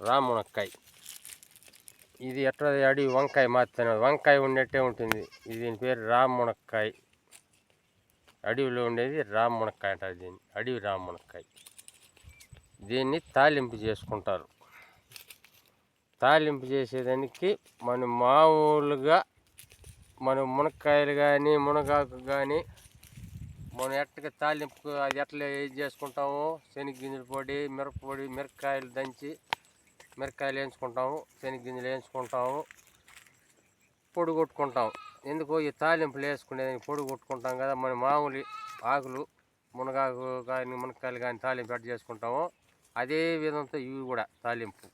రామునక్కాయ. ఇది ఎట్లా అడి వంకాయ మాత్రమే. వంకాయ ఉన్నట్టే ఉంటుంది. ఇది దీని పేరు రామునక్కాయ. అడవిలో ఉండేది రామునక్కాయ అంటారు దీన్ని. అడవి రామునక్కాయ. దీన్ని తాలింపు చేసుకుంటారు. తాలింపు చేసేదానికి మనం మామూలుగా మనం మునక్కాయలు కానీ మునగాకు కానీ మనం ఎట్టగా తాలింపు అది ఎట్లా ఏం చేసుకుంటామో? శనగగింజల పొడి మిరపపొడి మిరపకాయలు దంచి మిరపకాయలు వేయించుకుంటాము శనగగింజలు వేయించుకుంటాము పొడి కొట్టుకుంటాం. ఎందుకు ఈ తాలింపులు వేసుకునేదానికి పొడి కొట్టుకుంటాం కదా మన మామూలు ఆకులు మునగాకు కానీ మునక్కాయలు కానీ తాలింపు ఎట్ట చేసుకుంటాము. అదే విధంతో ఇవి కూడా తాలింపు.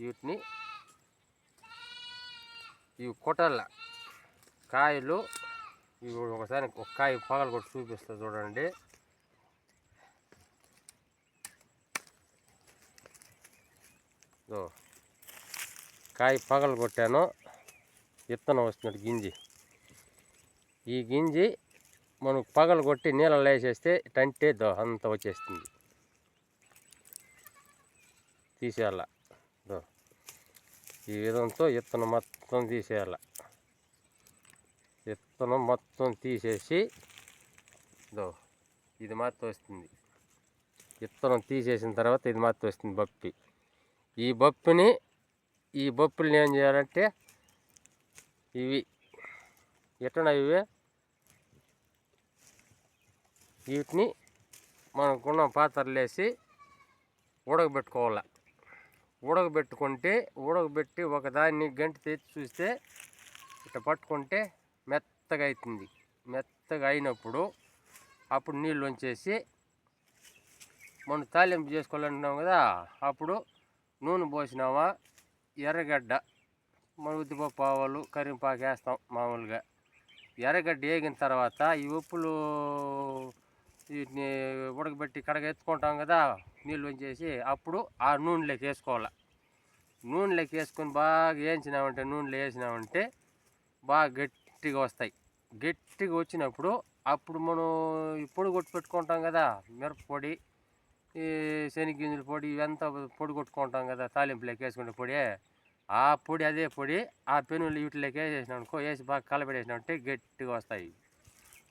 వీటిని ఇవి కొట్టల్ల కాయలు ఇవి ఒకసారి ఒక కాయ పగలు కొట్టి చూపిస్తా చూడండి. కాయ పగలు కొట్టాను. విత్తనం వస్తున్నాడు గింజి. ఈ గింజి మనం పగలు కొట్టి నీళ్ళలో వేసేస్తే టంటే దో అంత వచ్చేస్తుంది. తీసేయాల. దో. ఈ విధంతో విత్తనం మొత్తం తీసేయాల. విత్తనం మొత్తం తీసేసి దో ఇది మాత్రం వస్తుంది. విత్తనం తీసేసిన తర్వాత ఇది మాత్రం వస్తుంది బప్పి ఈ బొప్పిని ఈ బొప్పుల్ని ఏం చేయాలంటే ఇవి ఎట్లా ఇవి? వీటిని మనకున్న పాత్రలేసి ఉడకబెట్టుకోవాలి. ఉడకబెట్టుకుంటే ఉడకబెట్టి ఒకదాన్ని గంట తెచ్చి చూస్తే ఇట్లా పట్టుకుంటే మెత్తగా అవుతుంది. మెత్తగా అయినప్పుడు అప్పుడు నీళ్ళు వంచేసి మనం తాలింపు చేసుకోవాలంటున్నాం కదా అప్పుడు నూనె పోసినామా ఎర్రగడ్డ మన ఉద్దిపప్పు ఆవాలు కరివేపాకు వేస్తాం మామూలుగా. ఎర్రగడ్డ వేగిన తర్వాత ఈ ఉప్పులు వీటిని ఉడకబెట్టి కడగ ఎత్తుకుంటాం కదా నీళ్ళు వంచేసి అప్పుడు ఆ నూనెలోకి వేసుకోవాలి. నూనెలోకి వేసుకొని బాగా వేయించినామంటే నూనెలో వేసినామంటే బాగా గట్టిగా వస్తాయి. గట్టిగా వచ్చినప్పుడు అప్పుడు మనం ఇప్పుడు కొట్టి పెట్టుకుంటాం కదా మిరపపొడి ఈ శనగగింజల పొడి ఇవంతా పొడి కొట్టుకుంటాం కదా తాలింపులోకి వేసుకునే పొడి. ఆ పొడి అదే పొడి ఆ పెనులు వీటిలోకి వేసేసినాం అనుకో వేసి బాగా కలబెట్టేసినామంటే గట్టిగా వస్తాయి.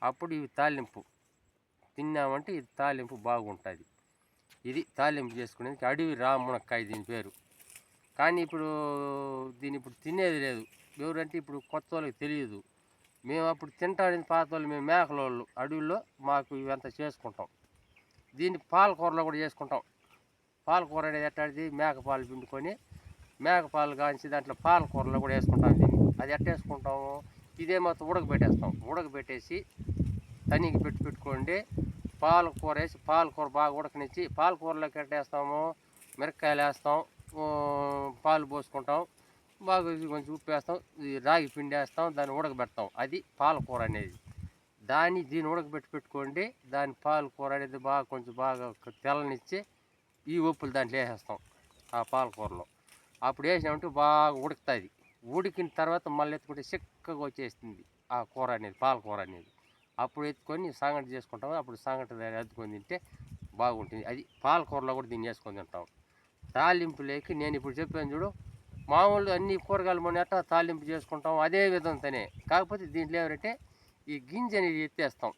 అప్పుడు ఇవి తాలింపు. తిన్నామంటే ఇది తాలింపు బాగుంటుంది. ఇది తాలింపు చేసుకునేది అడవి రామునక్కాయ దీని పేరు. కానీ ఇప్పుడు దీన్ని ఇప్పుడు తినేది లేదు. ఎవరంటే ఇప్పుడు కొత్త వాళ్ళకి తెలియదు. మేము అప్పుడు తింటానికి పాత వాళ్ళు మేము మేకలోళ్ళు అడవిలో మాకు ఇవంతా చేసుకుంటాం. దీన్ని పాలకూరలో కూడా చేసుకుంటాం. పాలకూర అనేది ఎట్టాడిది మేక పాలు పిండుకొని మేక పాలు కాంచి దాంట్లో పాలకూరలో కూడా వేసుకుంటాం దీన్ని. అది ఎట్టేసుకుంటాము ఇదే మొత్తం ఉడకబెట్టేస్తాం. ఉడకబెట్టేసి తనీకి పెట్టి పెట్టుకోండి. పాలకూర వేసి పాలకూర బాగా ఉడకనిచ్చి పాలకూరలోకి ఎట్టేస్తాము మిరపకాయలు వేస్తాం. పాలు పోసుకుంటాం. బాగా కొంచెం ఉప్పు వేస్తాం. రాగి పిండి వేస్తాం. దాన్ని ఉడకబెడతాం. అది పాలకూర అనేది. దాన్ని దీన్ని ఉడకబెట్టి పెట్టుకోండి. దాని పాలకూర అనేది బాగా కొంచెం బాగా తెల్లనిచ్చి ఈ ఉప్పులు దాంట్లో వేసేస్తాం ఆ పాలకూరలో అప్పుడు వేసినామంటే బాగా ఉడుకుతుంది. ఉడికిన తర్వాత మళ్ళీ ఎత్తుకుంటే చిక్కగా వచ్చేస్తుంది ఆ కూర అనేది పాలకూర అనేది. అప్పుడు ఎత్తుకొని సంగటి చేసుకుంటాం. అప్పుడు సంగటి ఎత్తుకొని తింటే బాగుంటుంది. అది పాలకూరలో కూడా దీన్ని వేసుకొని తింటాం. తాలింపు లేక నేను ఇప్పుడు చెప్పాను చూడు మామూలు అన్ని కూరగాయలు మొన్న తాలింపు చేసుకుంటాం అదే విధంతోనే. కాకపోతే దీంట్లో ఏమంటే ఈ గింజ అనేది ఎత్తేస్తాం.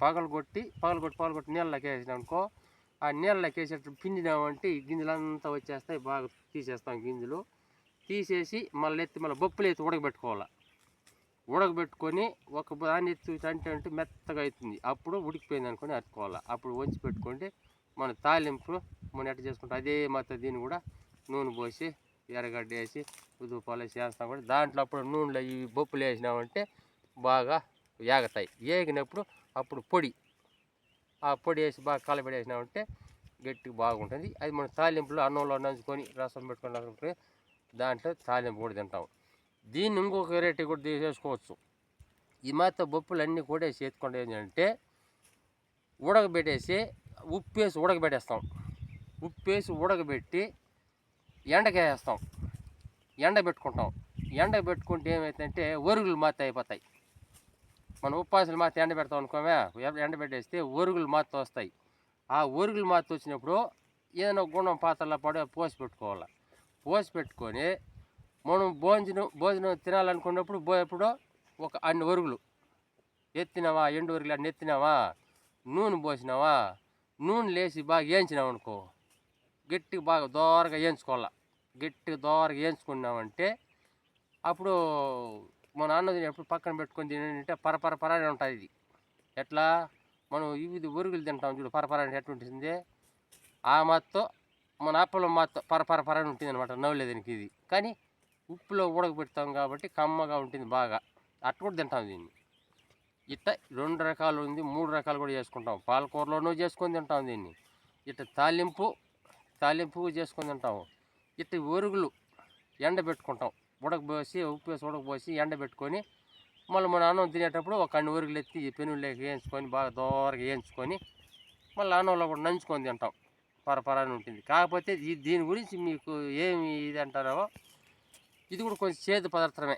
పగలగొట్టి పగలగొట్టి పగలగొట్టి నీళ్ళకి వేసినాం అనుకో ఆ నీళ్ళకి వేసేటప్పుడు పిండినామంటే ఈ గింజలంతా వచ్చేస్తాయి. బాగా తీసేస్తాం గింజలు. తీసేసి మళ్ళీ ఎత్తి మళ్ళీ బొప్పులు ఎత్తి ఉడకబెట్టుకోవాలి. ఉడకబెట్టుకొని ఒక దాన్ని ఎత్తి అంటే అంటే మెత్తగా అవుతుంది అప్పుడు ఉడికిపోయింది అనుకొని అతుకోవాలి అప్పుడు వంచి పెట్టుకుంటే మన తాలింపు మనం ఎట్ట చేసుకుంటాం? అదే మొత్తం దీన్ని కూడా నూనె పోసి ఎర్రగడ్డ వేసి ఉదుపాలు వేసి వేస్తాం కూడా. దాంట్లో అప్పుడు నూనెలో ఈ బొప్పులు వేసినామంటే బాగా ఏగతాయి ఏగినప్పుడు అప్పుడు పొడి. ఆ పొడి వేసి బాగా కలబెడేసినామంటే గట్టి బాగుంటుంది. అది మనం తాలింపులో అన్నంలో నంచుకొని రసం పెట్టుకుని దాంట్లో తాలింపు కూడా తింటాం దీన్ని ఇంకొక వెరైటీ కూడా తీసేసుకోవచ్చు. ఈ మాత్రం బొప్పులు అన్నీ కూడా చేతుకుండా ఏంటంటే ఉడకబెట్టేసి ఉప్పు వేసి ఉడకబెట్టేస్తాం. ఉప్పు వేసి ఉడకబెట్టి ఎండకేస్తాం ఎండ పెట్టుకుంటాం ఎండ పెట్టుకుంటే ఏమవుతుందంటే ఒరుగులు మాత అయిపోతాయి. మన ఉప్పాసులు మాత్రం ఎండ పెడతాం అనుకోమే ఎండ పెట్టేస్తే ఒరుగులు మాత్రం వస్తాయి. ఆ ఒరుగులు మాత్రం వచ్చినప్పుడు ఏదైనా గుణం పాత్రలో పడే పోసి పెట్టుకోవాలి? పోసి పెట్టుకొని మనం భోజనం భోజనం తినాలనుకున్నప్పుడు పోయేప్పుడు ఒక అన్ని వరుగులు ఎత్తినావా? ఎండు ఒరుగులు అన్ని ఎత్తినావా? నూనె పోసినావా? నూనె లేచి బాగా వేయించినావు అనుకో గట్టిగా బాగా దోరగా వేయించుకోవాలా గట్టిగా దోరగా వేయించుకున్నామంటే అప్పుడు మా నాన్నది తినేటప్పుడు పక్కన పెట్టుకొని తినంటే పరపర పరాని ఉంటుంది ఇది. ఎట్లా? మనం ఇవి ఒరుగులు తింటాం చూడు పరపర అంటే ఎట్లా ఉంటుంది? ఆ మాతో మన అప్పలో మాతో పరపర పరని ఉంటుంది అనమాట నవ్వులేదానికి ఇది. కానీ ఉప్పులో ఉడకబెడతాం కాబట్టి కమ్మగా ఉంటుంది బాగా. అట్ట కూడా తింటాం దీన్ని. ఇట్ట రెండు రకాలు ఉంది మూడు రకాలు కూడా చేసుకుంటాం. పాలకూరలోనూ చేసుకొని తింటాం దీన్ని. ఇట్ట తాలింపు తాలింపు చేసుకొని తింటాము ఇట్ట ఒరుగులు ఎండబెట్టుకుంటాం. ఉడకబోసి ఉప్పు వేసి ఉడకబోసి ఎండబెట్టుకొని మళ్ళీ మన అన్నం తినేటప్పుడు ఒక అన్ని ఊరికి ఎత్తి పెనుగులోకి వేయించుకొని బాగా దోరగా వేయించుకొని మళ్ళీ అన్నంలో కూడా నంచుకొని తింటాం. పరపరాని ఉంటుంది. కాకపోతే ఈ దీని గురించి మీకు ఏమి ఇది అంటారో ఇది కూడా కొంచెం చేదు పదార్థమే.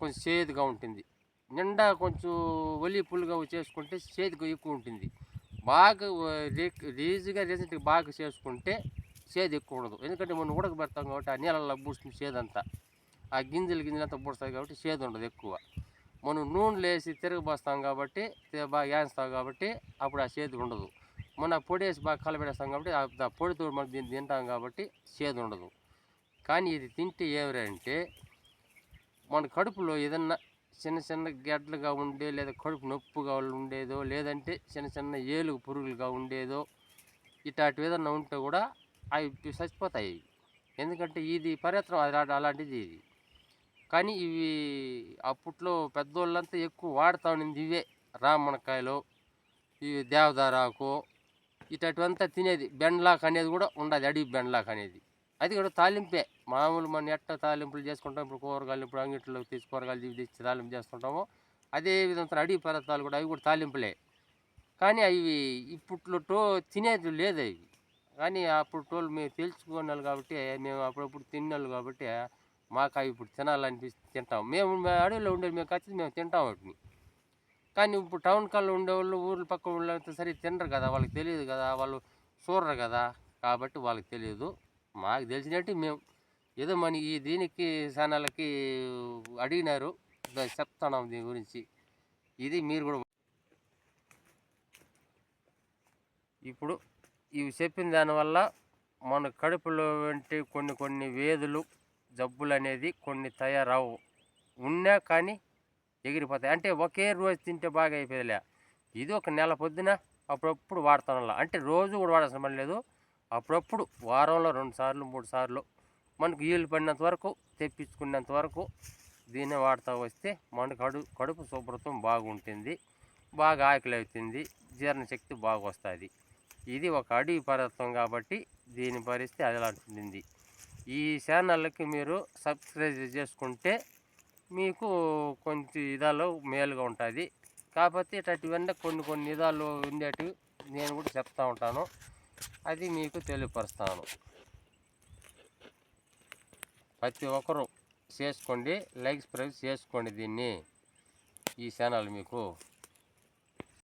కొంచెం చేదుగా ఉంటుంది. నిండా కొంచెం ఒలి పుల్లుగా చేసుకుంటే చేదుగా ఎక్కువ ఉంటుంది. బాగా రీజుగా రీసెంట్గా బాగా చేసుకుంటే చేదు ఎక్కువ ఉండదు. ఎందుకంటే మనం ఉడకబెడతాం కాబట్టి ఆ నీళ్ళల్లో పూస్తుంది చేదంతా. ఆ గింజలు గింజలంతా పుడుస్తాయి కాబట్టి చేదు ఉండదు ఎక్కువ. మనం నూనెలు వేసి తిరగబోస్తాం కాబట్టి బాగా వేస్తాం కాబట్టి అప్పుడు ఆ చేదు ఉండదు. మన పొడి వేసి బాగా కలబెడేస్తాం కాబట్టి ఆ- పొడితో మనం దీన్ని తింటాం కాబట్టి చేదు ఉండదు. కానీ ఇది తింటే ఏవరంటే మన కడుపులో ఏదన్నా చిన్న చిన్న గడ్డలుగా ఉండే లేదా కడుపు నొప్పుగా ఉండేదో లేదంటే చిన్న చిన్న ఏలుగు పురుగులుగా ఉండేదో ఇట్లాంటివి ఏదన్నా ఉంటే కూడా అవి చచ్చిపోతాయి ఎందుకంటే ఇది పరిత్రం అలాంటిది ఇది. కానీ ఇవి అప్పట్లో పెద్దోళ్ళంతా ఎక్కువ వాడుతూ ఉండింది ఇవే. రామణకాయలు ఇవి దేవదారాకు ఇటువంటివంతా తినేది. బెండ్లాక్ అనేది కూడా ఉండదు అడవి బెండ్లాక్ అనేది. అది కూడా తాలింపే. మామూలు మన ఎట్ట తాలింపులు చేసుకుంటాం ఇప్పుడు కూరగాయలు ఇప్పుడు అంగిట్లో తీసి కూరగాయలు ఇవి తెచ్చి తాలింపు చేసుకుంటామో అదే విధంగా అడవి పదార్థాలు కూడా అవి కూడా తాలింపులే. కానీ అవి ఇప్పట్లో తినేది లేదు అవి. కానీ అప్పుడు టోల్ మేము తెలుసుకున్నాను కాబట్టి మేము అప్పుడప్పుడు తిన్నాళ్ళు కాబట్టి మాకు అవి ఇప్పుడు తినాలనిపిస్తే తింటాం. మేము అడవిలో ఉండేది మేము ఖచ్చితంగా మేము తింటాం వాటిని. కానీ ఇప్పుడు టౌన్ కల్లో ఉండేవాళ్ళు ఊర్ల పక్క వాళ్ళంతా సరే తినరు కదా వాళ్ళకి తెలియదు కదా వాళ్ళు చూడరు కదా కాబట్టి వాళ్ళకి తెలియదు. మాకు తెలిసినట్టు మేము ఏదో మన ఈ దీనికి ఛానళ్ళకి అడిగినారు. చెప్తున్నాం దీని గురించి. ఇది మీరు కూడా ఇప్పుడు ఇవి చెప్పిన దానివల్ల మన కడుపులో వంటి కొన్ని కొన్ని వేదులు జబ్బులు అనేది కొన్ని తయారవు. ఉన్నా కానీ ఎగిరిపోతాయి. అంటే ఒకే రోజు తింటే బాగా అయిపోయేదిలే. ఇది ఒక నెల పొద్దున అప్పుడప్పుడు వాడతాను అంటే రోజు కూడా వాడాల్సిన పని లేదు. అప్పుడప్పుడు వారంలో రెండు సార్లు మూడు సార్లు మనకు వీలు పడినంత వరకు తెప్పించుకున్నంత వరకు దీన్ని వాడుతూ వస్తే మన కడు కడుపు శుభ్రతం బాగుంటుంది. బాగా ఆకలి అవుతుంది. జీర్ణశక్తి బాగా వస్తుంది ఇది ఒక అడవి పదార్థం కాబట్టి దీని పరిస్థితి అలాంటి ఉంటుంది ఈ ఛానల్కి మీరు సబ్స్క్రైబ్ చేసుకుంటే మీకు కొంచెం ఇదాలు మేలుగా ఉంటుంది. కాకపోతే ఇట్లాంటివన్నీ కొన్ని కొన్ని ఇదాలు ఉండేటివి నేను కూడా చెప్తా ఉంటాను. అది మీకు తెలియపరుస్తాను. ప్రతి ఒక్కరూ చేసుకోండి. లైక్ స్ప్రైబ్ చేసుకోండి దీన్ని. ఈ ఛానల్ మీకు